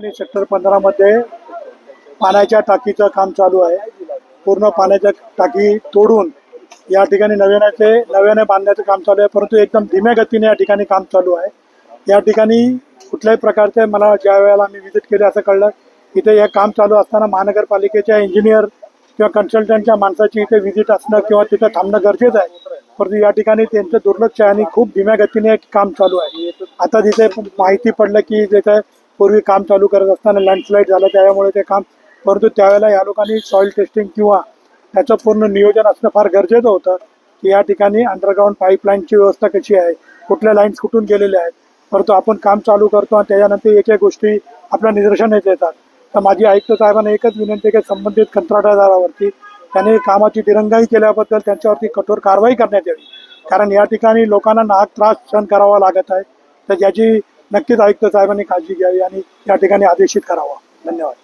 ठिकाणी सेक्टर पंधरामध्ये पाण्याच्या टाकीचं काम चालू आहे. पूर्ण पाण्याच्या टाकी तोडून या ठिकाणी नव्याने नव्याने बांधण्याचं काम चालू आहे. परंतु एकदम धीम्या गतीने या ठिकाणी काम चालू आहे. या ठिकाणी कुठल्याही प्रकारचे मला ज्या वेळेला मी व्हिजिट केले असं कळलं इथे हे काम चालू असताना महानगरपालिकेच्या इंजिनियर किंवा कन्सल्टंटच्या माणसाची इथे व्हिजिट असणं किंवा तिथं थांबणं गरजेचं आहे. परंतु या ठिकाणी त्यांचं दुर्लक्ष आहे आणि खूप धीम्या गतीने काम चालू आहे. आता तिथे माहिती पडलं की तिथे पूर्वी काम चालू करत असताना लँडस्लाईड झालं त्यामुळे ते काम परंतु त्यावेळेला या लोकांनी सॉईल टेस्टिंग किंवा त्याचं पूर्ण नियोजन असणं फार गरजेचं होतं. की या ठिकाणी अंडरग्राऊंड पाईपलाईनची व्यवस्था कशी आहे कुठल्या लाईन्स कुठून गेलेल्या आहेत परंतु आपण काम चालू करतो आणि त्याच्यानंतर एक एक गोष्टी आपल्या निदर्शनात येतात. तर माझी आयुक्त साहेबांना एकच विनंती आहे की संबंधित कंत्राटदारावरती त्यांनी कामाची दिरंगाई केल्याबद्दल त्यांच्यावरती कठोर कारवाई करण्यात यावी. कारण या ठिकाणी लोकांना नाहक त्रास सहन करावा लागत आहे. तर ज्याची नक्कीच आयुक्त साहेबांनी काळजी घ्यावी आणि या ठिकाणी आदेशित करावा. धन्यवाद.